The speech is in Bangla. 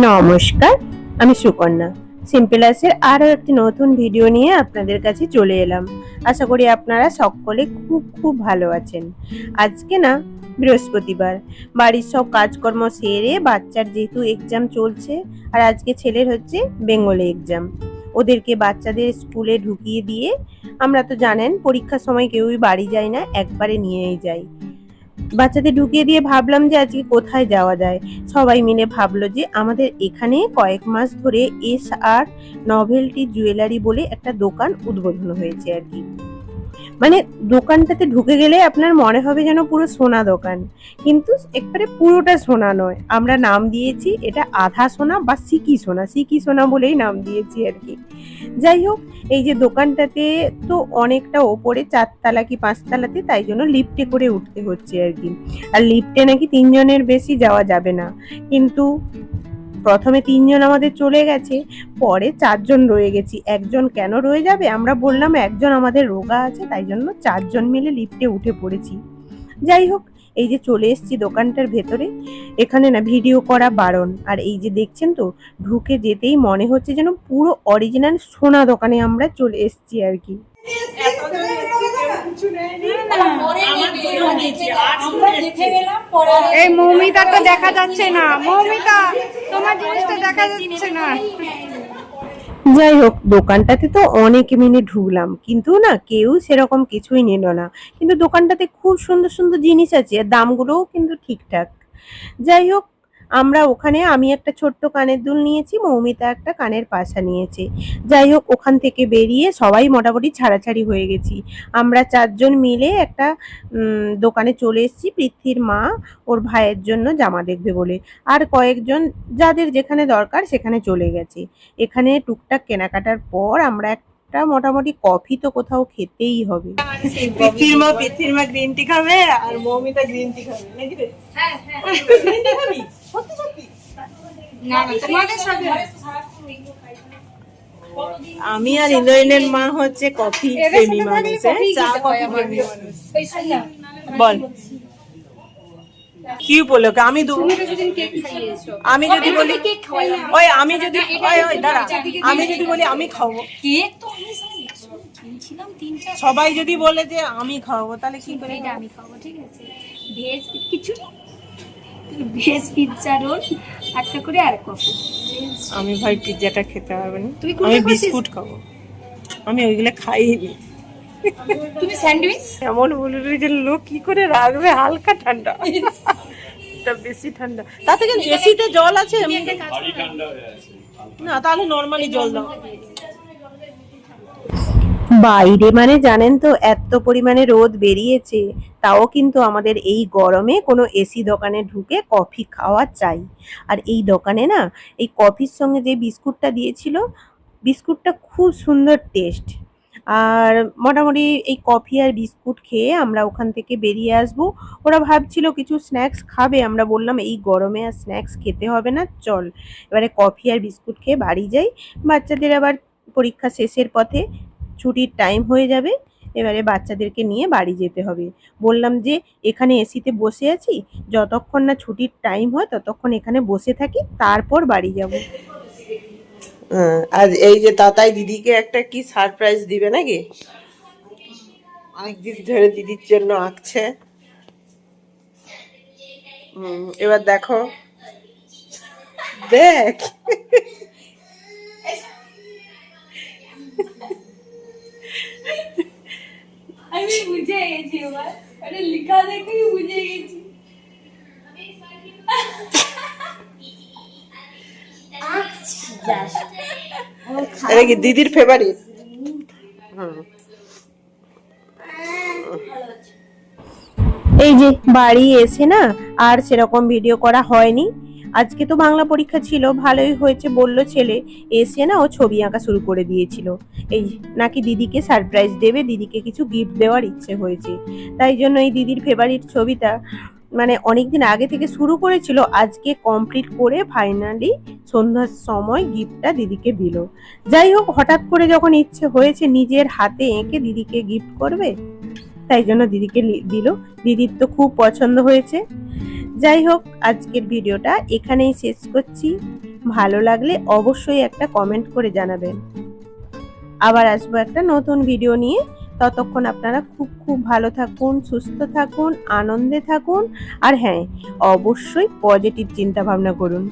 নমস্কার, আমি সুকন্যা সিম্পল সিম্পলাসের আরও একটি নতুন ভিডিও নিয়ে আপনাদের কাছে চলে এলাম। আশা করি আপনারা সকলে খুব খুব ভালো আছেন। আজকে না, বৃহস্পতিবার। বাড়ির সব কাজকর্ম সেরে বাচ্চার যেহেতু এক্সাম চলছে, আর আজকে ছেলের হচ্ছে বেঙ্গলে এক্সাম ওদেরকে বাচ্চাদের স্কুলে ঢুকিয়ে দিয়ে, আমরা তো জানেন, পরীক্ষার সময় কেউই বাড়ি যায় না, একবারে নিয়েই যাই বাচ্চাদের ঢুকিয়ে দিয়ে ভাবলাম যে আজকে কোথায় যাওয়া যায়। সবাই মিলে ভাবলো যে আমাদের এখানে কয়েক মাস ধরে এস আর নভেলটি জুয়েলারি বলে একটা দোকান উদ্বোধন হয়েছে আর কি। মানে দোকানটাতে ঢুকে গেলে আপনার মনে হবে যেন পুরো সোনা দোকান। কিন্তু একবারে পুরোটা সোনা নয়। আমরা নাম দিয়েছি, এটা আধা সোনা বা সিকি সোনা। সিকি সোনা বলেই নাম দিয়েছি আর কি। যাই হোক, এই যে দোকানটাতে তো অনেকটা ওপরে চারতলা কি পাঁচতলাতে, তাই জন্য লিফটে করে উঠতে হচ্ছে আর কি। আর লিফটে নাকি তিনজনের বেশি যাওয়া যাবে না। কিন্তু প্রথমে তিনজন আমাদের চলে গেছে পরে চারজন রয়ে গেছি। একজন কেন রয়ে যাবে? আমরা বললাম একজন আমাদের রোগা আছে তাই জন্য চারজন মিলে লিফটে উঠে পড়েছি। যাই হোক এই যে চলে এসেছি দোকানটার ভেতরে এখানে না ভিডিও করা বারণ। আর এই যে দেখছেন তো ঢুকে যেতেই মনে হচ্ছে যেন পুরো অরিজিনাল সোনা দোকানে আমরা চলে এসেছি আর কি। এই মৌমিতা তো দেখা যাচ্ছে না। মৌমিতা! যাই হোক, দোকানটাতে তো অনেক মিনিট ঢুকলাম, কিন্তু না কেউ সেরকম কিছুই নিল না। কিন্তু দোকানটাতে খুব সুন্দর সুন্দর জিনিস আছে, আর দামগুলোও কিন্তু ঠিকঠাক। যাই হোক আমরা ওখানে আমি একটা ছোট্ট কানের দুল নিয়েছি মৌমিতা একটা কানের পাশা নিয়েছে। যাই হোক ওখান থেকে বেরিয়ে সবাই মোটামুটি ছাড়াছাড়ি হয়ে গেছি। আমরা চারজন মিলে একটা দোকানে চলে এসেছি পৃথ্বীর মা ওর ভাইয়ের জন্য জামা দেখবে বলে। আর কয়েকজন যাদের যেখানে দরকার সেখানে চলে গেছে। এখানে টুকটাক কেনাকাটার পর আমরা একটা মোটামুটি কফি তো কোথাও খেতেই হবে। পৃথির মা পৃথির মা গ্রিন টি খাবে আর মৌমিতা গ্রিন টি খাবে। নাকি রে? গ্রিন টি খাবি? সত্যি সত্যি? না না তোমাদের সাথে আমি আর ইন্দ্রাইনের মা হচ্ছে কফি প্রেমী মানুষ হ্যাঁ? কফি চা কফি প্রেমী মানুষ। বল। কি উপলক্ষে আমি আমি যদি বলি ওই আমি যদি ওই ওই দাঁড়া। আমি যদি বলি আমি খাব। কেক তো সবাই যদি বলে যে আমি খাওয়াবো তাহলে কি করে আমি খাব ঠিক আছে। ভেজ কিছু ভেজ পিৎজা রোল একটা করে আর কফি আমি ভাই পিৎজাটা খেতে পারব না। কোনটা আমি বিস্কুট খাব। আমি ওইগুলো খাইনি। তুমি স্যান্ডউইচ? এমন বলল যে লোক কি করে রাখবে? হালকা ঠান্ডা। এটা বেশি ঠান্ডা। তাতে কেন এসিতে জল আছে না তাহলে নর্মালি জল দাও। বাইরে মানে জানেন তো, এত পরিমাণে রোদ বেরিয়েছে, তাও কিন্তু আমাদের এই গরমে কোনো এসি দোকানে ঢুকে কফি খাওয়া চাই। আর এই দোকানে না, এই কফির সঙ্গে যে বিস্কুটটা দিয়েছিল, বিস্কুটটা খুব সুন্দর টেস্ট আর মোটামুটি এই কফি আর বিস্কুট খেয়ে আমরা ওখান থেকে বেরিয়ে আসব। ওরা ভাবছিল কিছু স্ন্যাক্স খাবে, আমরা বললাম এই গরমে আর স্ন্যাক্স খেতে হবে না, চল। এবারে কফি আর বিস্কুট খেয়ে বাড়ি যাই। বাচ্চাদের আবার পরীক্ষা শেষের পথে ছুটির টাইম হয়ে যাবে, এবারে বাচ্চাদেরকে নিয়ে বাড়ি যেতে হবে। বললাম যে, এখানে এসিতে বসে আছি, যতক্ষণ না ছুটির টাইম হয়, ততক্ষণ এখানে বসে থাকি, তারপর বাড়ি যাব। আর এই যে তাতাই দিদিকে একটা কি সারপ্রাইজ দিবে নাকি? অনেকদিন ধরে দিদির জন্য আঁকছে। এবার দেখো। দেখ। গেছি এবার আরে লেখা দেখেই বুঝে গেছি। এটা কি দিদির ফেভারিট এই যে বাড়ি এসে না আর সেরকম ভিডিও করা হয়নি। আজকে তো বাংলা পরীক্ষা ছিল, ভালোই হয়েছে বলল ছেলে। এসে না ও ছবি আঁকা শুরু করে দিয়েছিল। এই নাকি দিদিকে সারপ্রাইজ দেবে, দিদিকে কিছু গিফট দেওয়ার ইচ্ছে হয়েছে। তাই জন্য এই দিদির ফেভারিট ছবিটা মানে অনেকদিন আগে থেকে শুরু করেছিল, আজকে কমপ্লিট করে ফাইনালি সন্ধ্যার সময় গিফটটা দিদিকে দিল। যাই হোক, হঠাৎ করে যখন ইচ্ছে হয়েছে নিজের হাতে এঁকে দিদিকে গিফট করবে, তাই জন্য দিদিকে দিল। দিদির তো খুব পছন্দ হয়েছে। যাই হোক, আজকের ভিডিওটা এখানেই শেষ করছি। ভালো লাগলে অবশ্যই একটা কমেন্ট করে জানাবেন। আবার আসব একটা নতুন ভিডিও নিয়ে। ততক্ষণ আপনারা খুব খুব ভালো থাকুন, সুস্থ থাকুন, আনন্দে থাকুন। আর হ্যাঁ অবশ্যই পজিটিভ চিন্তা ভাবনা করুন।